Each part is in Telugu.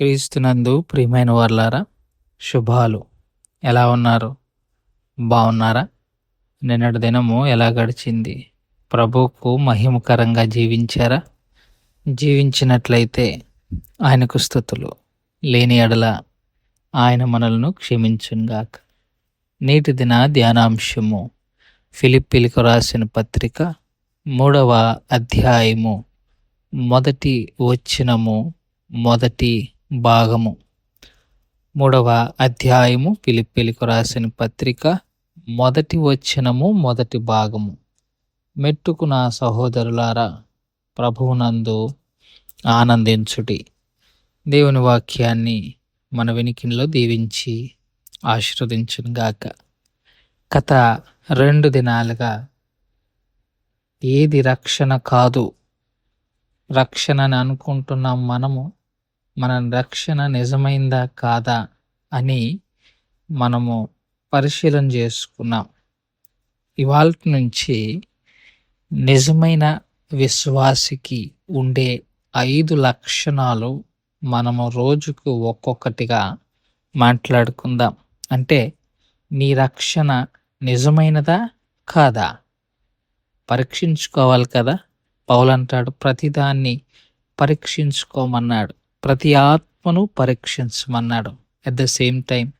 క్రీస్తునందు ప్రియమైన వర్లారా శుభాలు. ఎలా ఉన్నారు? బాగున్నారా నిన్నటి దినము ఎలా గడిచింది? ప్రభువుకు మహిమకరంగా జీవించారా? జీవించినట్లయితే ఆయనకు స్థుతులు లేని ఎడల ఆయన మనలను క్షమించుగాక నేటి దిన ధ్యానాంశము ఫిలిప్పిలకు రాసిన పత్రిక మూడవ అధ్యాయము మొదటి వచ్చినము మొదటి భాగము. మూడవ అధ్యాయము పిలిపిలికు రాసిన పత్రిక మొదటి వచ్చినము మొదటి భాగము. మెట్టుకు నా సహోదరులారా ప్రభువునందు ఆనందించుటి దేవుని వాక్యాన్ని మన వెనికిలో దీవించి ఆశీర్వదించునుగాక. కథ రెండు దినాలుగా ఏది రక్షణ కాదు రక్షణ అని అనుకుంటున్నాం మనము మన రక్షణ నిజమైందా కాదా అని మనము పరిశీలన చేసుకున్నాం. ఇవాళ నుంచి నిజమైన విశ్వాసికి ఉండే ఐదు లక్షణాలు మనము రోజుకు ఒక్కొక్కటిగా మాట్లాడుకుందాం. అంటే నీ రక్షణ నిజమైనదా కాదా? పరీక్షించుకోవాలి కదా? పౌలంటాడు ప్రతిదాన్ని పరీక్షించుకోమన్నాడు. ప్రతి ఆత్మను పరీక్షించమన్నాడు. అట్ ద సేమ్ టైం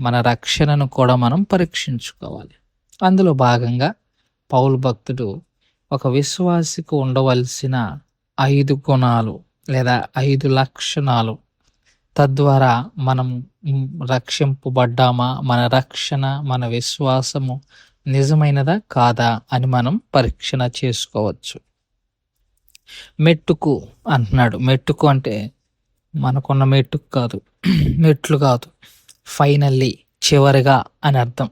మన రక్షణను కూడా మనం పరీక్షించుకోవాలి. అందులో భాగంగా పౌలు భక్తుడు ఒక విశ్వాసికి ఉండవలసిన ఐదు గుణాలు లేదా ఐదు లక్షణాలు తద్వారా మనం రక్షింపబడ్డామా? మన రక్షణ మన విశ్వాసము నిజమైనదా కాదా అని మనం పరీక్షణ చేసుకోవచ్చు. మెట్టుకు అంటున్నాడు. మెట్టుకు అంటే మనకున్న మెట్టు కాదు. మెట్లు కాదు. ఫైనల్లీ చివరిగా అని అర్థం.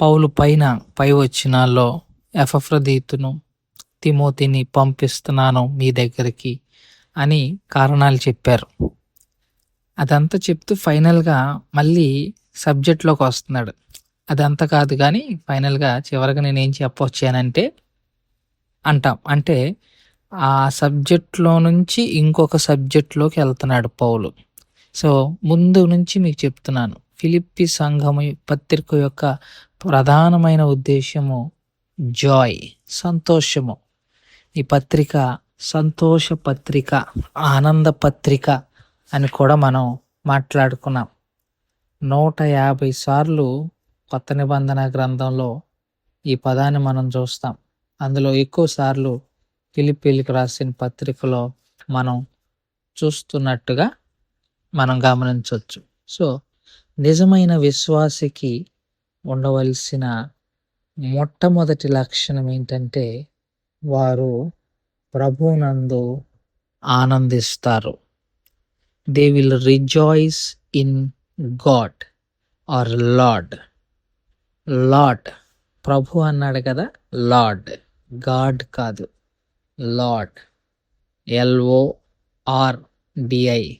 పౌలు పైన పై వచ్చినాల్లో ఎఫ్రదీతును తిమోతిని పంపిస్తున్నాను మీ దగ్గరికి అని కారణాలు చెప్పారు. అదంతా చెప్తూ ఫైనల్గా మళ్ళీ సబ్జెక్ట్లోకి వస్తున్నాడు. అదంతా కాదు కానీ ఫైనల్గా చివరిగా నేనేం చెప్పొచ్చానంటే అంటాం. అంటే ఆ సబ్జెక్ట్లో నుంచి ఇంకొక సబ్జెక్ట్లోకి వెళ్తున్నాడు పౌలు. సో ముందు నుంచి మీకు చెప్తున్నాను. ఫిలిప్పి సంఘము పత్రిక యొక్క ప్రధానమైన ఉద్దేశము జాయ్ సంతోషము. ఈ పత్రిక సంతోష పత్రిక ఆనంద పత్రిక అని కూడా మనం మాట్లాడుకున్నాం. నూట యాభై సార్లు కొత్త నిబంధన గ్రంథంలో ఈ పదాన్ని మనం చూస్తాం. అందులో ఎక్కువ సార్లు పిలిపిలికి రాసిన పత్రికలో మనం చూస్తున్నట్టుగా మనం గమనించవచ్చు. సో నిజమైన విశ్వాసికి ఉండవలసిన మొట్టమొదటి లక్షణం ఏంటంటే వారు ప్రభునందు ఆనందిస్తారు. They will rejoice in God or Lord Lord ప్రభు అన్నాడు కదా లార్డ్ గాడ్ కాదు. Lord. L O R D I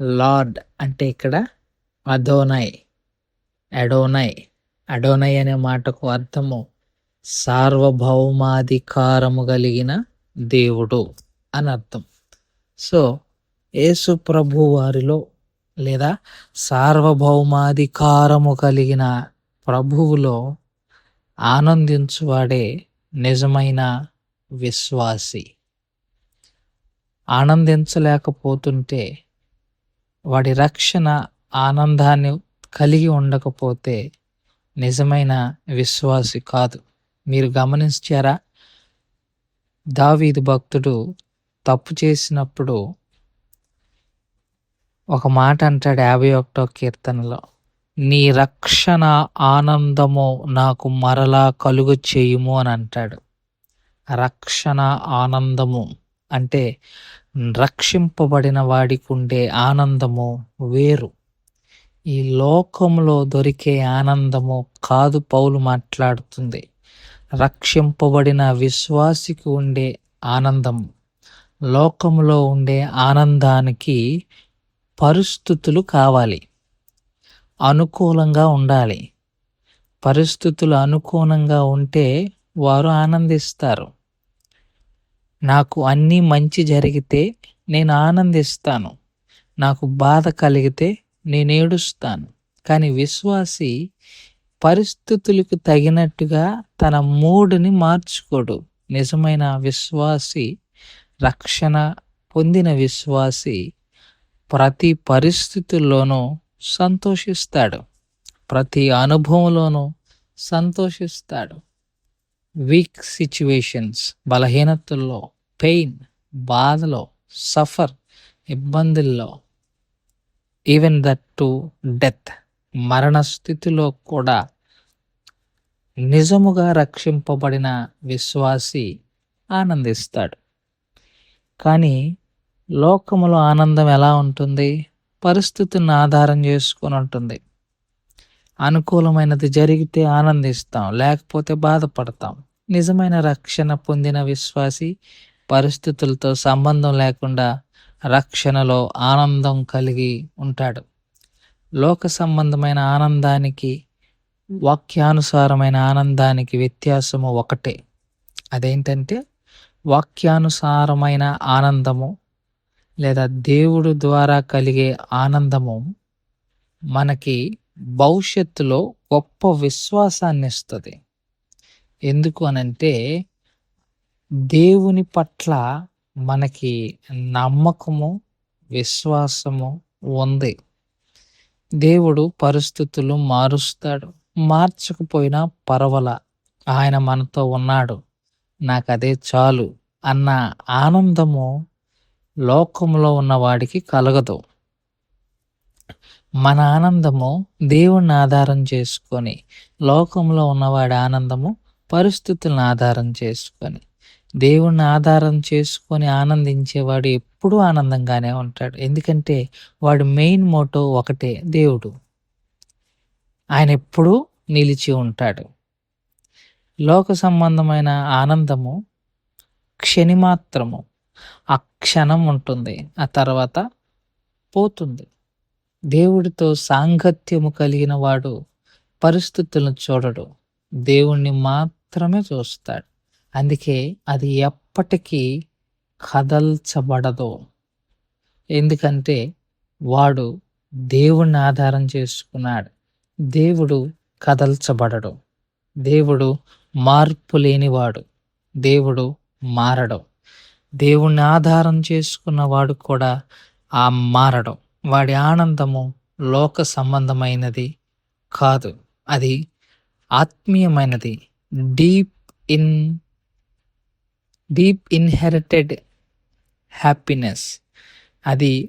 Lord అంటే ఇక్కడ అదోనై. అడోనై. అడోనై అనే మాటకు అర్థము సార్వభౌమాధికారము కలిగిన దేవుడు అని అర్థం. సో యేసు ప్రభు వారిలో లేదా సార్వభౌమాధికారము కలిగిన ప్రభువులో ఆనందించువాడే నిజమైన విశ్వాసి. ఆనందించలేకపోతుంటే వాడి రక్షణ ఆనందాన్ని కలిగి ఉండకపోతే నిజమైన విశ్వాసి కాదు. మీరు గమనించారా? దావీదు భక్తుడు తప్పు చేసినప్పుడు ఒక మాట అంటాడు యాభై ఒకటో కీర్తనలో నీ రక్షణ ఆనందము నాకు మరలా కలుగు చేయుము అని అంటాడు. రక్షణ ఆనందము. అంటే రక్షింపబడిన వాడికి ఉండే ఆనందము వేరు. ఈ లోకంలో దొరికే ఆనందము కాదు పౌలు మాట్లాడుతుంది. రక్షింపబడిన విశ్వాసికి ఉండే ఆనందం లోకంలో ఉండే ఆనందానికి పరిస్థితులు కావాలి. అనుకూలంగా ఉండాలి. పరిస్థితులు అనుకూలంగా ఉంటే వారు ఆనందిస్తారు. నాకు అన్నీ మంచి జరిగితే నేను ఆనందిస్తాను. నాకు బాధ కలిగితే నేను ఏడుస్తాను. కానీ విశ్వాసి పరిస్థితులకు తగినట్టుగా తన మూడుని మార్చుకోడు. నిజమైన విశ్వాసి రక్షణ పొందిన విశ్వాసి ప్రతి పరిస్థితుల్లోనూ సంతోషిస్తాడు. ప్రతి అనుభవంలోనూ సంతోషిస్తాడు. వీక్ సిచ్యువేషన్స్ బలహీనతల్లో పెయిన్ బాధలో సఫర్ ఇబ్బందుల్లో ఈవెన్ దట్ టు డెత్ మరణ స్థితిలో కూడా నిజముగా రక్షింపబడిన విశ్వాసి ఆనందిస్తాడు. కానీ లోకములో ఆనందం ఎలా ఉంటుంది? పరిస్థితిని ఆధారం చేసుకొని ఉంటుంది. అనుకూలమైనది జరిగితే ఆనందిస్తాం లేకపోతే బాధపడతాం. నిజమైన రక్షణ పొందిన విశ్వాసి పరిస్థితులతో సంబంధం లేకుండా రక్షణలో ఆనందం కలిగి ఉంటాడు. లోక సంబంధమైన ఆనందానికి వాక్యానుసారమైన ఆనందానికి వ్యత్యాసము ఒకటే. అదేంటంటే వాక్యానుసారమైన ఆనందము లేదా దేవుడు ద్వారా కలిగే ఆనందము మనకి భవిష్యత్తులో గొప్ప విశ్వాసాన్ని ఇస్తుంది. ఎందుకు అనంటే దేవుని పట్ల మనకి నమ్మకము విశ్వాసము ఉంది. దేవుడు పరిస్థితులు మారుస్తాడు. మార్చకపోయినా పర్వాల. ఆయన మనతో ఉన్నాడు. నాకు అదే చాలు అన్న ఆనందము లోకంలో ఉన్నవాడికి కలగదు. మన ఆనందము దేవుణ్ణి ఆధారం చేసుకొని లోకంలో ఉన్నవాడి ఆనందము పరిస్థితులను ఆధారం చేసుకొని దేవుణ్ణి ఆధారం చేసుకొని ఆనందించేవాడు ఎప్పుడూ ఆనందంగానే ఉంటాడు. ఎందుకంటే వాడు మెయిన్ మోటో ఒకటే దేవుడు. ఆయన ఎప్పుడూ నిలిచి ఉంటాడు. లోక సంబంధమైన ఆనందము క్షణిమాత్రము ఆ క్షణం ఉంటుంది ఆ తర్వాత పోతుంది. దేవుడితో సాంగత్యము కలిగిన వాడు పరిస్థితులను చూడడు. దేవుణ్ణి మాత్రమే చూస్తాడు. అందుకే అది ఎప్పటికీ కదల్చబడదు. ఎందుకంటే వాడు దేవుణ్ణి ఆధారం చేసుకున్నాడు. దేవుడు కదల్చబడడు. దేవుడు మార్పు లేనివాడు. దేవుడు మారడు. దేవుణ్ణి ఆధారం చేసుకున్నవాడు కూడా ఆ మారడం. వాడి ఆనందము లోక సంబంధమైనది కాదు. అది ఆత్మీయమైనది. Deep in deep inherited happiness అది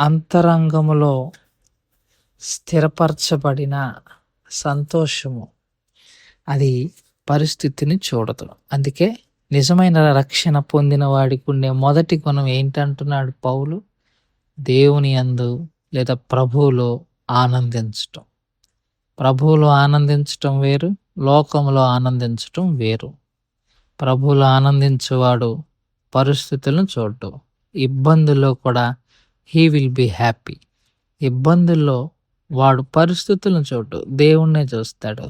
అంతరంగములో స్థిరపరచబడిన సంతోషము. అది పరిస్థితిని చూడదు. అందుకే నిజమైన రక్షణ పొందిన వాడికి ఉండే మొదటి గుణం ఏంటంటున్నాడు పౌలు? దేవుని అందు లేదా ప్రభువులో ఆనందించటం. ప్రభువులో ఆనందించటం వేరు లోకంలో ఆనందించటం వేరు. ప్రభువులు ఆనందించేవాడు పరిస్థితులను చూడటం. ఇబ్బందుల్లో కూడా హీ విల్ బి హ్యాపీ ఇబ్బందుల్లో వాడు పరిస్థితులను చూడటం. దేవుణ్ణే చూస్తాడు.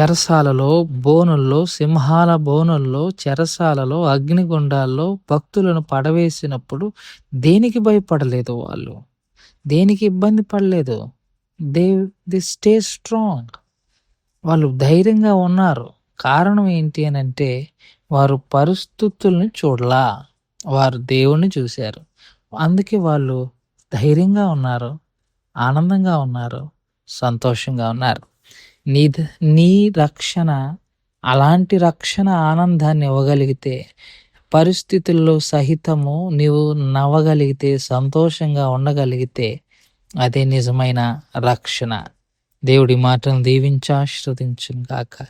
చెరసాలలో బోనుల్లో సింహాల బోనుల్లో చెరసాలలో అగ్నిగుండాల్లో భక్తులను పడవేసినప్పుడు దేనికి భయపడలేదు వాళ్ళు? దేనికి ఇబ్బంది పడలేదు? దే ది స్టే స్ట్రాంగ్ వాళ్ళు ధైర్యంగా ఉన్నారు. కారణం ఏంటి అని అంటే వారు పరిస్థితుల్ని చూడలా. వారు దేవుణ్ణి చూశారు. అందుకే వాళ్ళు ధైర్యంగా ఉన్నారు ఆనందంగా ఉన్నారు సంతోషంగా ఉన్నారు. నీ నీ రక్షణ అలాంటి రక్షణ ఆనందాన్ని ఇవ్వగలిగితే పరిస్థితుల్లో సహితము నీవు నవ్వగలిగితే సంతోషంగా ఉండగలిగితే అదే నిజమైన రక్షణ. దేవుడి మాటను దీవించి ఆశ్రవదించును గాక.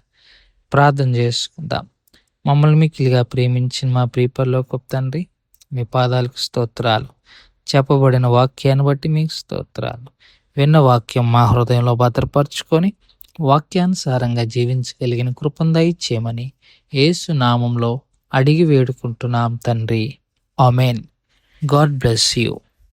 ప్రార్థన చేసుకుందాం. మమ్మల్ని మిక్కిలిగా ప్రేమించిన మా ప్రీపర్లో తండ్రి మీ పాదాలకు స్తోత్రాలు. చెప్పబడిన వాక్యాన్ని బట్టి మీకు స్తోత్రాలు. విన్న వాక్యం మా హృదయంలో భద్రపరుచుకొని వాక్యానుసారంగా జీవించగలిగిన కృపంద ఇచ్చేయమని ఏసు నామంలో అడిగి వేడుకుంటున్నాం తండ్రి. ఆమెన్. God bless you.